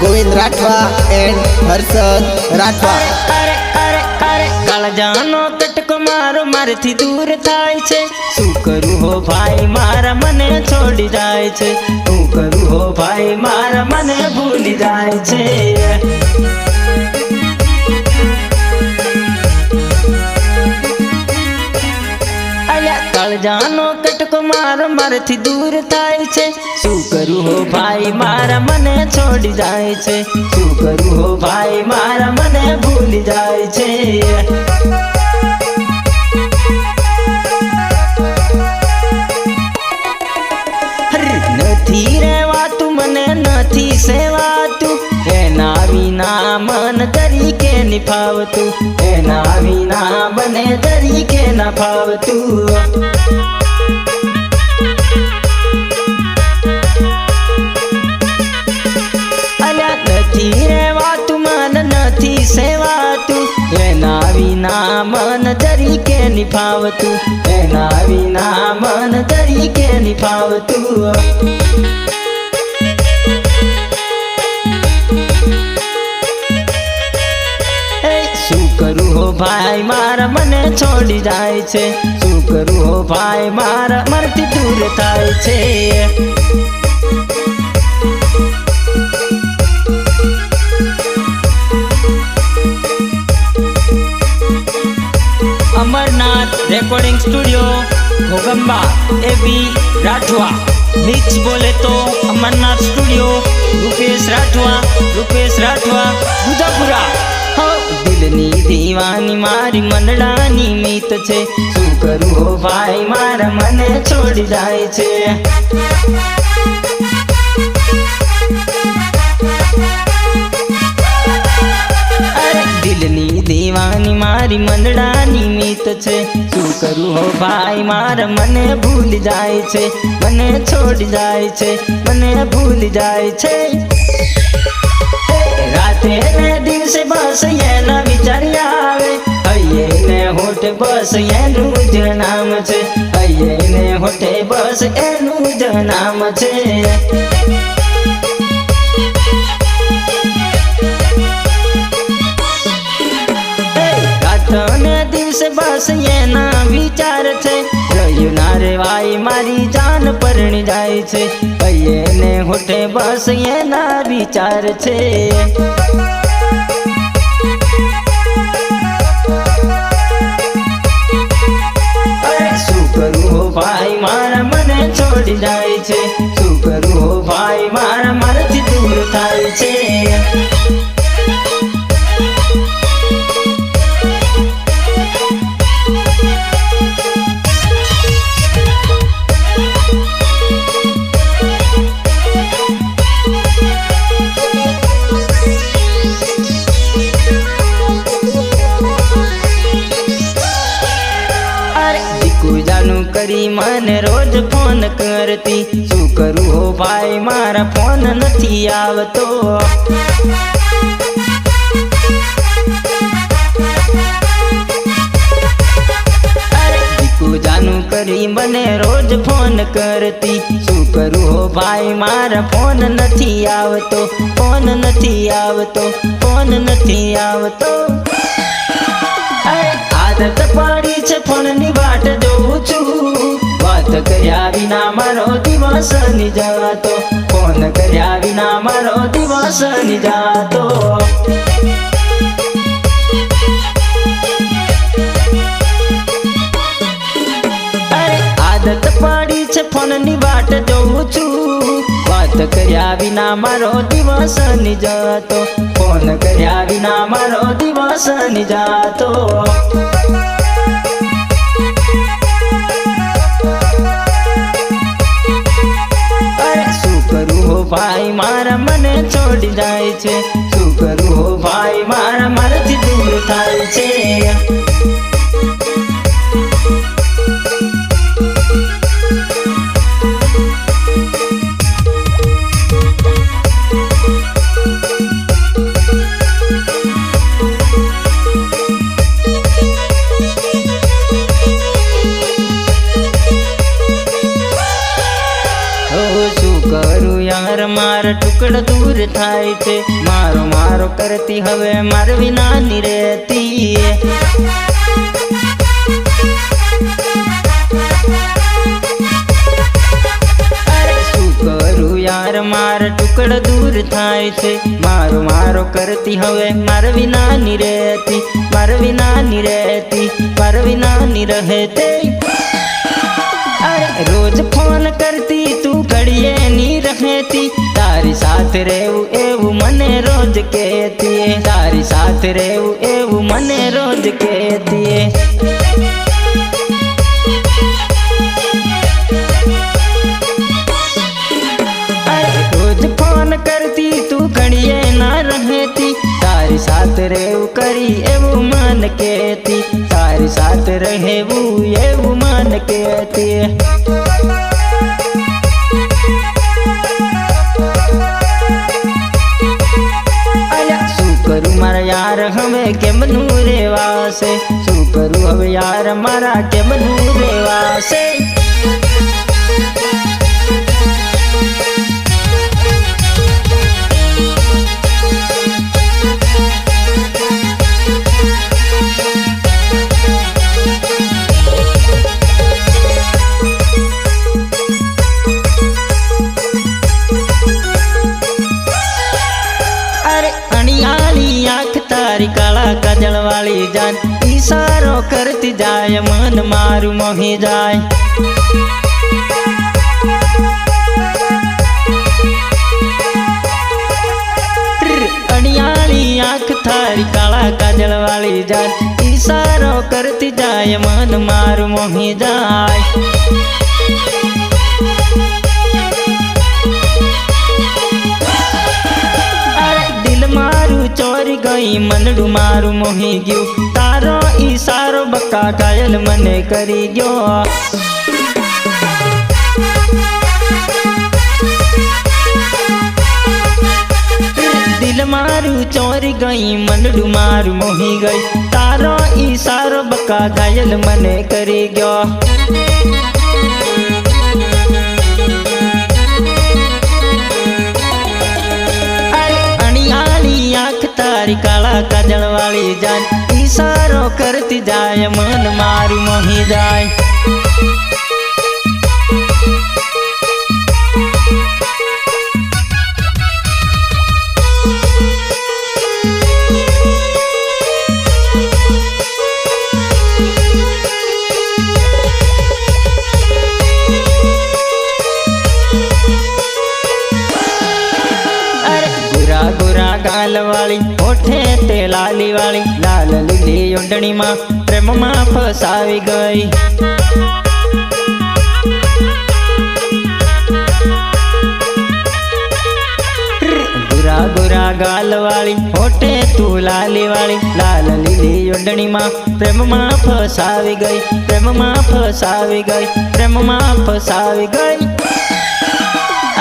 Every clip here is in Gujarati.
ગોવિંદ રાઠવા એન્ડ હર્ષદ રાઠવા અરે અરે અરે કટકો મારો મારથી દૂર થાય છે શું કરું હો ભાઈ? મારા મને છોડી જાય છે. શું કરું હો ભાઈ? મારા મને ભૂલી જાય છે. જાનો કટકો મારો મારથી દૂર થાય છે. શું કરું હો ભાઈ? મારા મને છોડી જાય છે. શું કરું હો ભાઈ? મારા મને ભૂલી જાય છે. સેવાતું એના વિના મન તરીકે નિભાવતું. એના વિના બને તરીકે ના ફાવતું નથી રહેવાતું મન નથી સેવાતું એના વિના મન તરીકે નિભાવતું. એના વિના મન તરીકે નિભાવતું. ભાઈ, મારા મને છોડી જાય છે. શું કરું હો ભાઈ, મારા મરથી દૂર થાય છે. અમરનાથ રેકોર્ડિંગ સ્ટુડિયો, ઘોગંબા એવી રાઠવા. મિક્સ બોલે તો અમરનાથ સ્ટુડિયો, રૂપેશ રાઠવા રૂપેશ રાઠવા દુધાપુરા દિલની દીવાની મારી મંડળાની મીત છે. શું કરું હો ભાઈ, મારા મને છોડી જાય છે. દિલની દીવાની મારી મંડળાની મીત છે. શું કરું હો ભાઈ, મારા મને ભૂલી જાય છે. મને છોડી જાય છે, મને ભૂલી જાય છે. રાતે દિવસે બસ બસ એનું જ નામ છે. હૈયે હોટે બસ એનું જ નામ છે. બસ એના વિચાર છે. રહ્યું ના રેવાય મારી જાન પરણી જાય છે. કહીએ ને હોઠે બસ એના વિચાર છે. મને છોડી જાય છે કરતી. શું કરું હો ભાઈ, મારા ફોન નથી આવતો. જાનું કરી મને રોજ ફોન કરતી. શું કરું હો ભાઈ, મારા ફોન નથી આવતો. ફોન નથી આવતો, ફોન નથી આવતો. આદત પાડી છે, ફોનની વાટ જોઉં છું. વાત કર્યા વિના મારો દિવસની જાતો ફોન કર્યા વિના મારો દિવસની જાતો આદત પાડી છે ફોનની વાટ જોઉં છું. વાત કર્યા વિના મારો દિવસની જાતો ફોન કર્યા વિના મારો દિવસની જાતો ભાઈ મારા મને છોડી જાય છે. શું કરું ભાઈ મારા મારાથી દૂર થાય છે. મારા ટુકડા દૂર થાય છે. મારો મારો કરતી હવે માર વિનાની રહેતી મારા ટુકડા દૂર થાય છે. મારો મારો કરતી હવે માર વિનાની રહેતી, માર વિનાની રહેતી, માર વિનાની રહેતી અરે રોજ ફોન કરતી ની તારી સાથે રહેવું એવું મને રોજ કહેતી તારી સાથે રહેવું એવું મને રોજ કહેતી રોજ કરતી, તું ઘડીએ ના રહેતી. તારી સાથે રહેવું કરી એવું મન કહેતી. તારી સાથે રહેવું એવું મન કહેતી યાર હવે કેમનું રેવાશે? શું કરું હવે યાર મારા કેમનું રેવાશે? જાય મન મારું મોહી જાય. ર, અણિયાળી આંખ તારી કાળા કાજળ વાળી જાન ઈશારો કરતી જાય મન મારું મોહી જાય. ગઈ મનડું મારું મોહી ગયું. તારો ઈશારો બક્કા કાયલ મને કરી ગયો. દિલ મારું ચોરી ગઈ, મનડું મારું મોહી ગઈ. તારો ઈશારો બકા ઘાયલ મને કરી ગયો. ઈશારો કરતી જાય મન મારું મહી જાય. લીલી ઓંડણીમાં પ્રેમમાં ફસાવી ગઈ. ગુરા ગુરા ગાલ વાળી તું લાલી વાળી લાલ લીલી ઓંડણીમાં પ્રેમમાં ફસાવી ગઈ, પ્રેમમાં ફસાવી ગઈ, પ્રેમમાં ફસાવી ગઈ.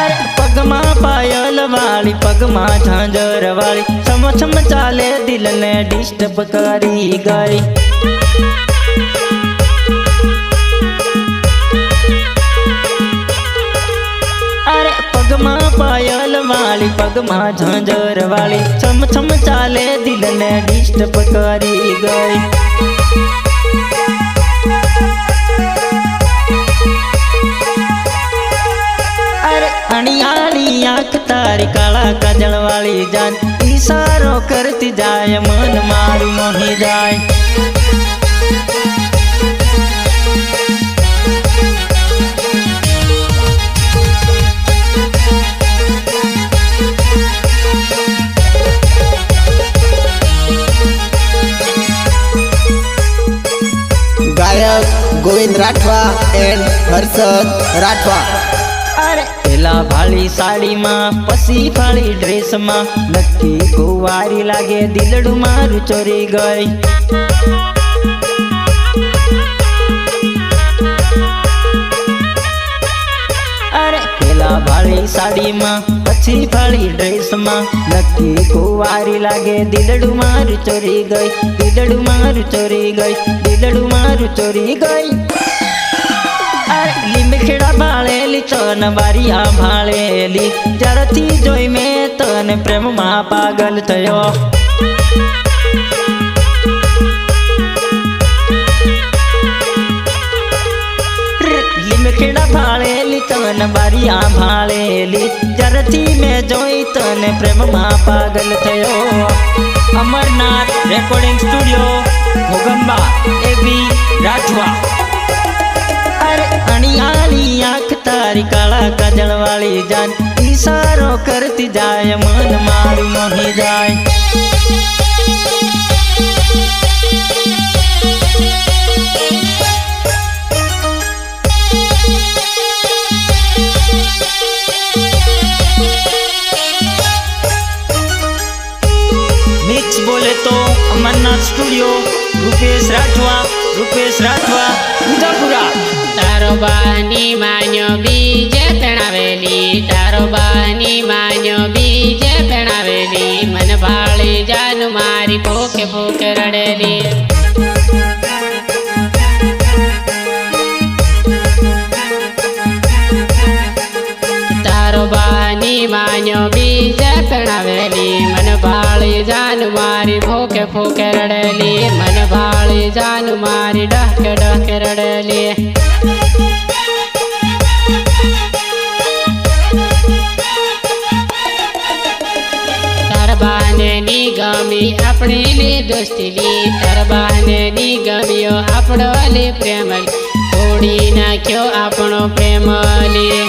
અરે પગમાં પાયલ વાળી, પગમાં ઝાંઝર વાળી છમ ચાલે દિલને ડિસ્ટર્બ કરી ગઈ અરે પગમાં પાયલ વાળી, પગમાં ઝાંઝર વાળી છમ છમ ચાલે દિલને ડિસ્ટર્બ કરી ગઈ અણિયાળી તારી કાળા કાજળ વાળી જાન ઈશારો કરતી જાય, મન મારું મોહી જાય. ગાયક ગોવિંદ રાઠવા એન્ડ હર્ષદ રાઠવા. અરે પેલા ભાળી સાડીમાં, પછી ભાળી ડ્રેસમાં નથી કુવારી લાગે દિલડું મારું ચોરી ગઈ પેલા ભાળી સાડીમાં, પછી ભાળી ડ્રેસમાં, નક્કી કુવારી લાગે દિલડું મારું ચોરી ગઈ દિલડું મારું ચોરી ગઈ દિલડું મારું ચોરી ગઈ. ભાળેલી, તન બારિયા ભાળેલી. જ્યારથી જોઈ મેં તને પ્રેમમાં પાગલ થયો. લીમખેડા ભાળેલી, તન બારિયા ભાળેલી. જ્યારથી મેં જોઈ તને પ્રેમમાં પાગલ થયો. અમરનાથ રેકોર્ડિંગ સ્ટુડિયો ભોગંબા એવી રાજવા અરે અણિયાળી આંખ તારી કાળા કાજળ વાળી જાન. ઈશારો કરતી જાય, મન મારું મોહી જાય. બોલે તો અમરનાથ સ્ટુડિયો, રૂપેશ રાઠવા રૂપેશ રાઠવા, વિજાપુરા. તારો બાની માન્યો બીજે પેણાવેલી તારો બાની માન્યો બીજે પેણાવેલી મન ભાળી જાન મારી ભૂખે ભૂખે રડેલી. માન્યો બીજે મન ભાળી જાન, મારી ભૂકે ભૂકે રડેલી. મન ભાળી જાન, મારી ડહકે ડહકે રડેલી. ની ગમી આપણી લી દોસ્તી લી તરબાને ની ગમ્યો આપણો લી પ્રેમ તોડી નાખ્યો આપણો પ્રેમ લી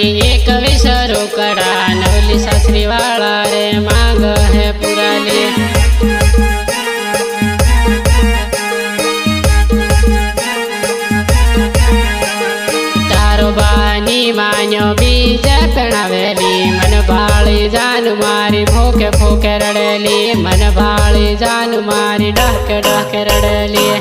એક વિસરો કરા નવલી સાસરી વાળા રે માંગ હે પુરાલી તારો બાની માન્યો બીજે પેણાવેલી. મન ભાળી જાન મારી ભૂકે ભૂકે રડેલી. મન ભાળી જાન મારી ડાકે ડાકે રડેલી.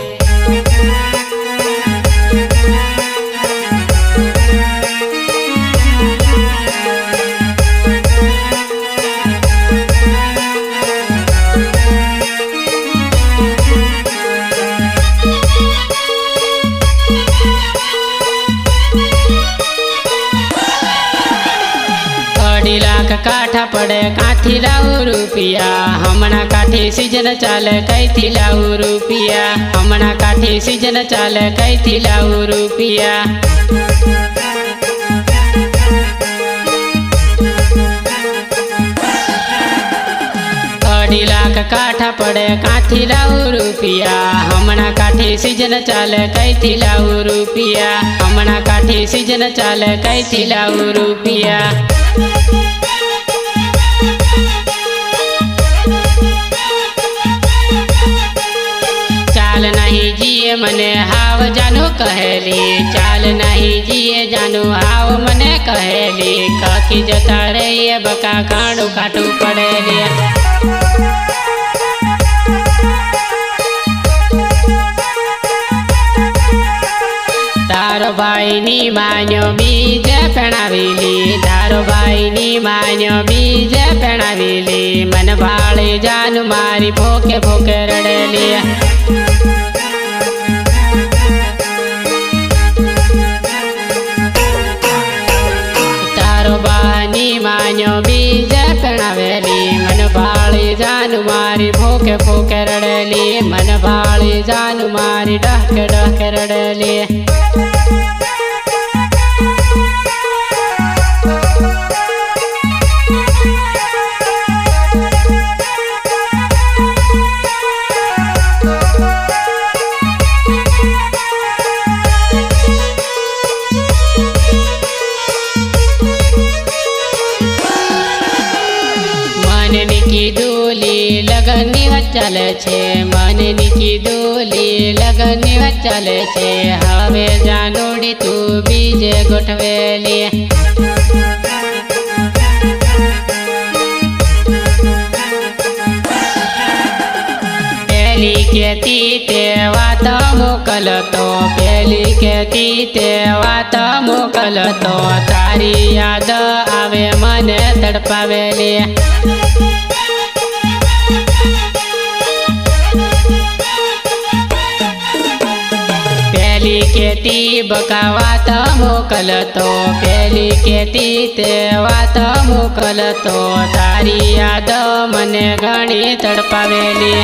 લાખ કાઠા પડે કાઠી લાવું રૂપિયા. હમણાં કાઠી સિઝન ચાલે, કઈથી લાવું રૂપિયા? હમણાં કાઠી સિઝન ચાલે, કઈથી લાવું રૂપિયા? અઢી લાખ કાઠા પડે, કાઠી લાવું રૂપિયા. હમણાં કાઠી સિઝન ચાલે, કઈથી લાવું રૂપિયા? હમણાં કાઠી સિઝન ચાલે, કઈથી લાવું રૂપિયા? ચાલ નહીં જીએ મને હાવ, જાનુ કહેલી. ચાલ નહીં જીએ જાનુ હાવ, મને કહેલી. કાકી જતા રહીએ બકા ખાણું કાટું પડેલી. તારો ભાઈની માન્યો બીજે પેણાવેલી તારો ભાઈની માન્યો બીજે પેણાવેલી મન ભાળે જાન મારી ભોકે ભોકે રડેલી. બાની માન્યો બીજે પેણાવેલી મન ભાળી જાન મારી ભૂખે ભૂખે રડેલી. મન ભાળી જાન મારી ડહક ડહક રડેલી. લગનની ચાલે છે. હવે જાનુડી તું બીજે ગોઠવેલી. પેલી કેતી તે વાત મોકલતો પેલી કેતી તે વાત મોકલતો તારી યાદ આવે મને તડપાવેલી. કેતી બકા વાત મોકલતો, પેલી કેતી તે વાત મોકલતો. તારી યાદ મને ઘણી તડપાવેલી.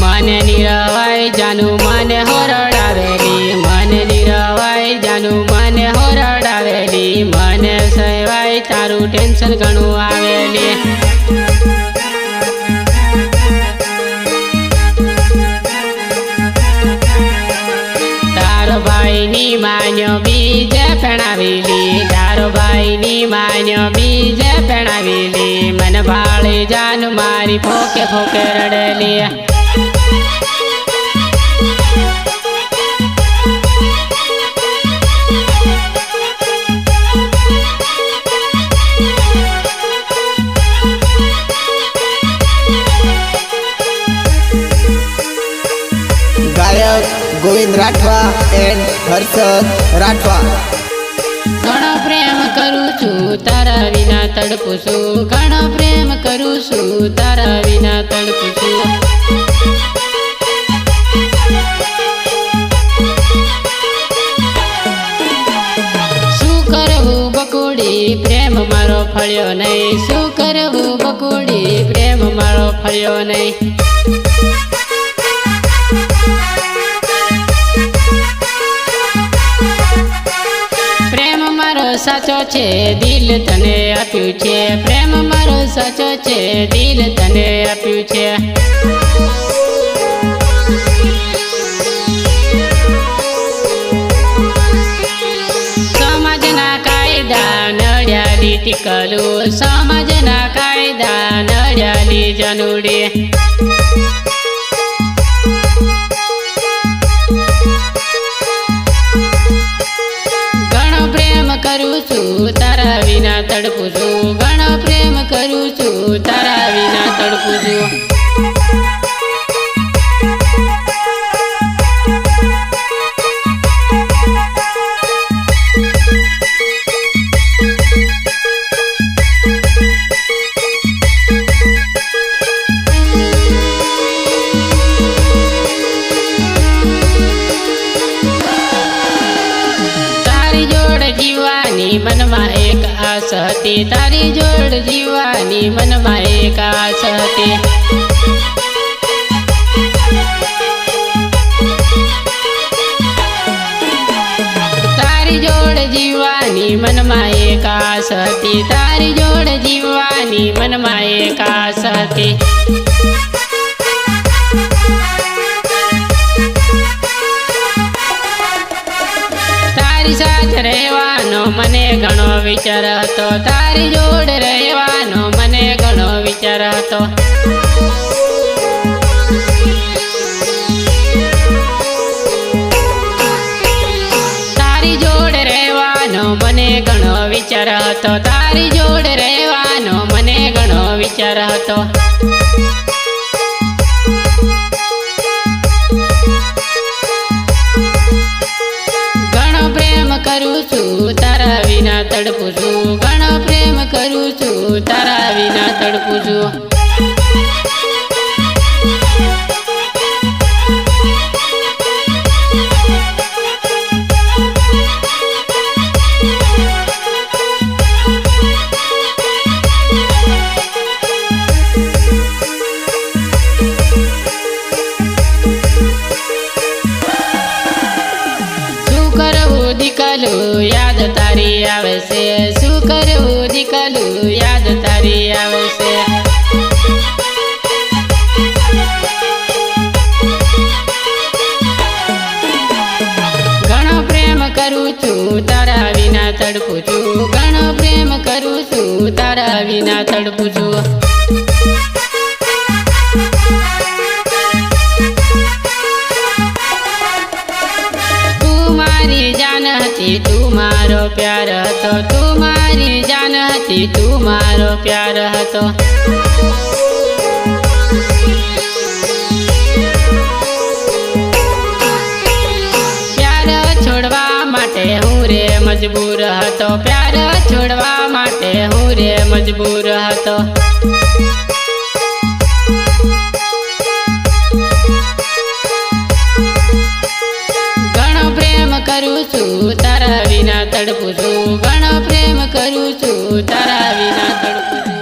મને નિરવાય જાનું મને હોરડાવેલી. મને નિરવાય જાનું મને હોરડાવેલી. મને સહેવાય તારું ટેન્શન ઘણું આવેલી. ભાઈની માન્યો બીજે પેણાવેલી તારો ભાઈની માન્યો બીજે પેણાવેલી મન ભાળે જાન મારી ફોકે ફોકે રડેલી. ગોવિંદ રાઠવા એન્ડ હર્ષદ રાઠવા. ઘણો પ્રેમ કરું છું, તારા વિના તડપું છું. ઘણો પ્રેમ કરું છું, તારા વિના તડપું છું. પ્રેમ મારો ફળ્યો નહીં. શું કરવું બકુડી, પ્રેમ મારો ફળ્યો નહીં. સાચો છે, દિલ તને આપ્યું છે. પ્રેમ મારો સાચો છે, દિલ તને આપ્યું છે. સમાજના કાયદા નડ્યાલી ટીકલું. સમાજના કાયદા નડ્યાલી જનુડી. વિના તારી જોડ જીવાની મનમાં એક આસ હતી તારી જોડ જીવાની મનમાં એક આસ હતી તારી જોડ જીવાની તારી સાથ રહેવાનો મને ઘણો વિચાર હતો. તારી જોડ રહેવાનો મને ઘણો વિચાર હતો. તારી જોડ રહેવાનો મને ઘણો વિચાર હતો. તારી જોડ રહેવાનો મને ઘણો વિચાર હતો. છું તારા વિના તડપું છું. ઘણો પ્રેમ કરું છું. તારા વિના તડપું છું. છે. શું કરવું દીકલું? યાદ તું મારો પ્યાર હતો, તું મારી જાન હતી તું મારો પ્યાર હતો. પ્યાર છોડવા માટે હું રે મજબૂર હતો, પ્યાર છોડવા માટે હું રે મજબૂર હતો. વિના તડપું છું. ઘણો પ્રેમ કરું છું. તારા વિના તડપું છું.